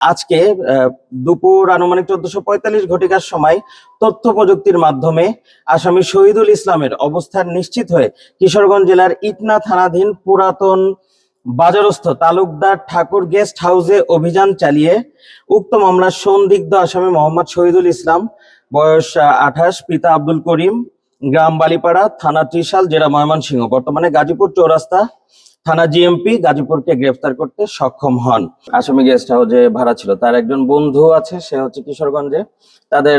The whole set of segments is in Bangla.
আজকে দুপুর আনুমানিক চোদ্দশো পঁয়তাল্লিশ ঘটিকার সময় তথ্য প্রযুক্তির মাধ্যমে আসামি শহীদুল ইসলামের অবস্থান নিশ্চিত হয়ে কিশোরগঞ্জ জেলার ইটনা থানাধীন পুরাতন বাজারস্থ তালুকদার ঠাকুর গেস্ট হাউসে অভিযান চালিয়ে উক্ত মামলার সন্দিগ্ধ আসামি মোহাম্মদ শহীদুল ইসলাম, বয়স আঠাশ, পিতা আব্দুল করিম, গ্রাম বালিপাড়া, থানা ত্রিশাল, জেলা ময়মনসিংহ, বর্তমানে গাজীপুর চৌরাস্তা। থানা জিএমপি গাজীপুরকে গ্রেফতার করতে সক্ষম হন। আসামি গেস্ট হাউসে ভাড়া ছিল। তার একজন বন্ধু আছে, সে হচ্ছে কিশোরগঞ্জে। তাদের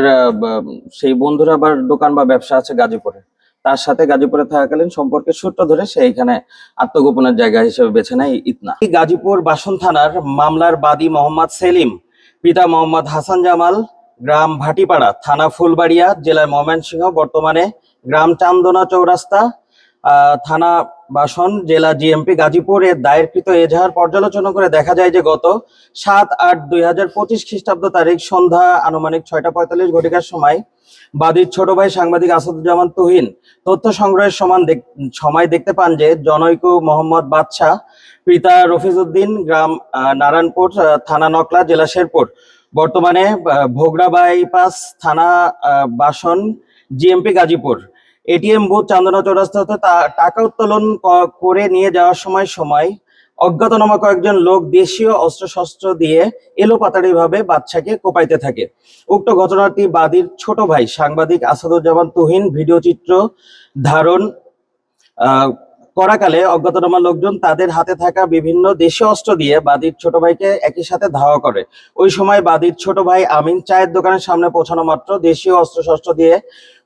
সেই বন্ধুর আবার দোকান বা ব্যবসা আছে গাজীপুরে। তার সাথে গাজীপুরে থাকাকালীন সম্পর্কের সূত্র ধরে সে এখানে আত্মগোপনের জায়গা হিসেবে বেছে নেয় ইতনা। গাজীপুর বাসন থানার মামলার বাদী মোহাম্মদ সেলিম, পিতা মোহাম্মদ হাসান জামাল, গ্রাম ভাটিপাড়া, থানা ফুলবাড়িয়া, জেলার ময়মনসিংহ, বর্তমানে গ্রাম চান্দনা চৌরাস্তা থানা বাসন, জেলা জিএমপি গাজীপুরে দায়েরকৃত এজাহার পর্যালোচনা করে দেখা যায় যে গত সাত আট দুই হাজার পঁচিশ খ্রিস্টাব্দ তারিখ সন্ধ্যা আনুমানিক ছয়টা পঁয়তাল্লিশ ঘটিকার সময় বাদীর ছোট ভাই সাংবাদিক আসাদুজ্জামান তুহিন তথ্য সংগ্রহের সমান সময় দেখতে পান যে জনৈক মোহাম্মদ বাদশাহ পিতা রফিজউদ্দিন, গ্রাম নারায়ণপুর থানা নকলা, জেলা শেরপুর। বর্তমানে ভোগড়া বাইপাস থানা Basan GMP Gazipur. ATM booth Chandana Chowrasta হতে টাকা উত্তোলন করে নিয়ে যাওয়ার সময় সময় অজ্ঞাতনামা কয়েকজন লোক দেশীয় অস্ত্রশস্ত্র দিয়ে এলোপাতাড়ি ভাবে বাচ্চাকে কোপাইতে থাকে। উক্ত ঘটনাটি বাদীর ছোট ভাই, সাংবাদিক আসাদুজ্জামান তুহিন, ভিডিও চিত্র ধারণ করাকালে অজ্ঞাতনামা লোকজন তাদের হাতে থাকা বিভিন্ন দেশীয় অস্ত্র দিয়ে বাদীর ছোট ভাইকে একই সাথে ধাওয়া করে। ওই সময় বাদীর ছোট ভাই আমিন চায়ের দোকানের সামনে পৌঁছানো মাত্র দেশীয় অস্ত্রশস্ত্র দিয়ে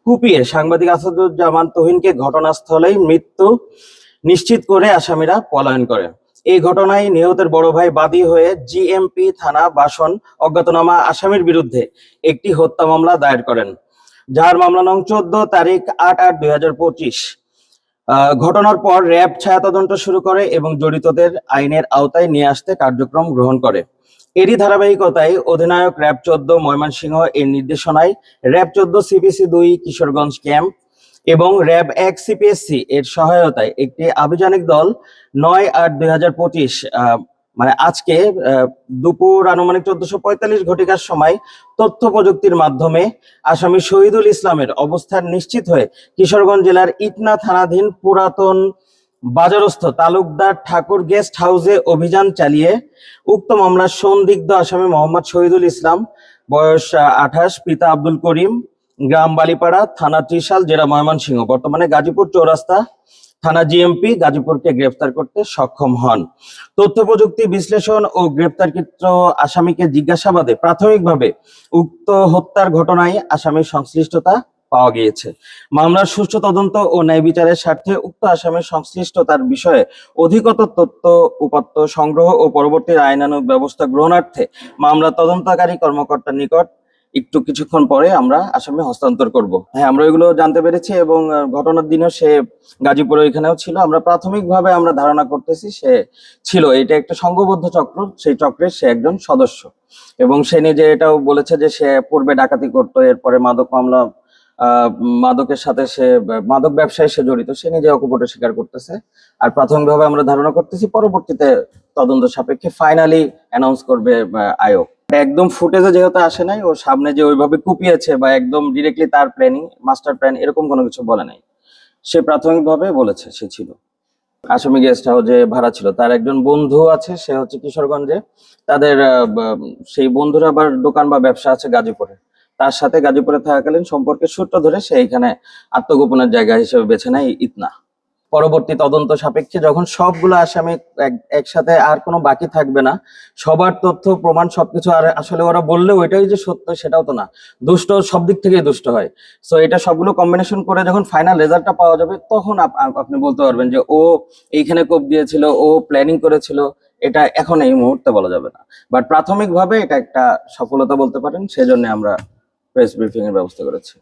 কুপিয়ে সাংবাদিক আসাদুজ্জামান তুহিনকে ঘটনাস্থলেই মৃত্যু নিশ্চিত করে আসামিরা পলায়ন করে। এই ঘটনায় নিহতের বড় ভাই বাদী হয়ে জিএমপি থানা বাসন অজ্ঞাতনামা আসামির বিরুদ্ধে একটি হত্যা মামলা দায়ের করেন। যার মামলা নং চোদ্দ, তারিখ আট আট দুই ঘটনার পর র্যাব ছায়া তদন্ত শুরু করে এবং জড়িতদের আইনের আওতায় নিয়ে আসতে কার্যক্রম গ্রহণ করে। এরই ধারাবাহিকতায় অধিনায়ক র্যাব চোদ্দ ময়মনসিংহ এর নির্দেশনায় র্যাব চোদ্দ সিপিসি দুই কিশোরগঞ্জ ক্যাম্প এবং র্যাব এক সিপিএসসি এর সহায়তায় একটি আভিযানিক দল নয় আট দুই মানে আজকে দুপুর আনুমানিক চোদ্দশো পঁয়তাল্লিশ ঘটিকার সময় তথ্য প্রযুক্তির মাধ্যমে আসামি শহীদুল ইসলামের অবস্থান নিশ্চিত হয়ে কিশোরগঞ্জ জেলার ইটনা থানাধীন পুরাতন বাজারস্থ তালুকদার ঠাকুর গেস্ট হাউসে অভিযান চালিয়ে উক্ত মামলার সন্দিগ্ধ আসামি মোহাম্মদ শহীদুল ইসলাম, বয়স আঠাশ, পিতা আব্দুল করিম, গ্রাম বালিপাড়া, থানা ত্রিশাল, জেলা ময়মনসিংহ। বর্তমানে গাজীপুর চৌরাস্তা, থানা জিএমপি, গাজীপুরকে গ্রেফতার করতে সক্ষম হন। তথ্য প্রযুক্তি বিশ্লেষণ ও গ্রেপ্তারকৃত আসামিকে জিজ্ঞাসাবাদে প্রাথমিকভাবে উক্ত হত্যার ঘটনায় আসামির সংশ্লিষ্টতা পাওয়া গিয়েছে। মামলার সুষ্ঠু তদন্ত ও ন্যায় বিচারের স্বার্থে উক্ত আসামির সংশ্লিষ্টতার বিষয়ে অধিকতর তথ্য, উপাত্ত সংগ্রহ ও পরবর্তী আইনানুগ ব্যবস্থা গ্রহণার্থে মামলা তদন্তকারী কর্মকর্তার নিকট একটু কিছুক্ষণ পরে আমরা আসামে হস্তান্তর করব। হ্যাঁ আমরা এগুলো জানতে পেরেছি এবং ঘটনার দিনও সে গাজীপুরে এখানেও ছিল। আমরা প্রাথমিকভাবে আমরা ধারণা করতেছি সে ছিল। এটা একটা সংঘবদ্ধ চক্র। সেই চক্রের সে একজন সদস্য। এবং সে নিজে এটাও বলেছে যে সে পূর্বে ডাকাতি করতো, এরপরে মাদক মামলা মাদকের সাথে সে, মাদক ব্যবসায় সে জড়িত, সে নিজে অকপটে স্বীকার করতেছে। আর প্রাথমিকভাবে আমরা ধারণা করতেছি পরবর্তীতে তদন্ত সাপেক্ষে ফাইনালি অ্যানাউন্স করবে আয়োগ একদম ফুটেজে যেহেতু আসে নাই, ও সামনে যে ওইভাবে কুপিয়েছে বা একদম ডিরেক্টলি তার প্ল্যানিং মাস্টার প্ল্যান এরকম কোনো কিছু বলে নাই। সে প্রাথমিকভাবে বলেছে, সে ছিল। আসামি গেস্ট হাউসে ভাড়া ছিল, তার একজন বন্ধু আছে, সে হচ্ছে কিশোরগঞ্জে। তাদের সেই বন্ধুরা আবার দোকান বা ব্যবসা আছে গাজীপুরে। তার সাথে গাজীপুরে থাকাকালীন সম্পর্কের সূত্র ধরে সে এখানে আত্মগোপনের জায়গা হিসেবে বেছে নেয় ইতনা। পরবর্তী তদন্ত সাপেক্ষে যখন সবগুলো আসামি এক- একসাথে আর কোনো বাকি থাকবে না, সবার তথ্য, প্রমাণ সবকিছু আর আসলে ওরা বললে ওইটাই যে সত্য সেটাও তো না। দুষ্ট সব দিক থেকেই দুষ্ট হয়। সো এটা সবগুলো কম্বিনেশন করে যখন ফাইনাল রেজাল্টটা পাওয়া যাবে, তখন আপ- আপ- আপনি বলতে পারবেন যে, ও এইখানে কোপ দিয়েছিল, ও প্ল্যানিং করেছিল, এটা এখন এই মুহূর্তে বলা যাবে না। বাট প্রাথমিকভাবে এটা একটা সফলতা বলতে পারেন, সেজন্য আমরা প্রেস ব্রিফিংয়ের ব্যবস্থা করেছি।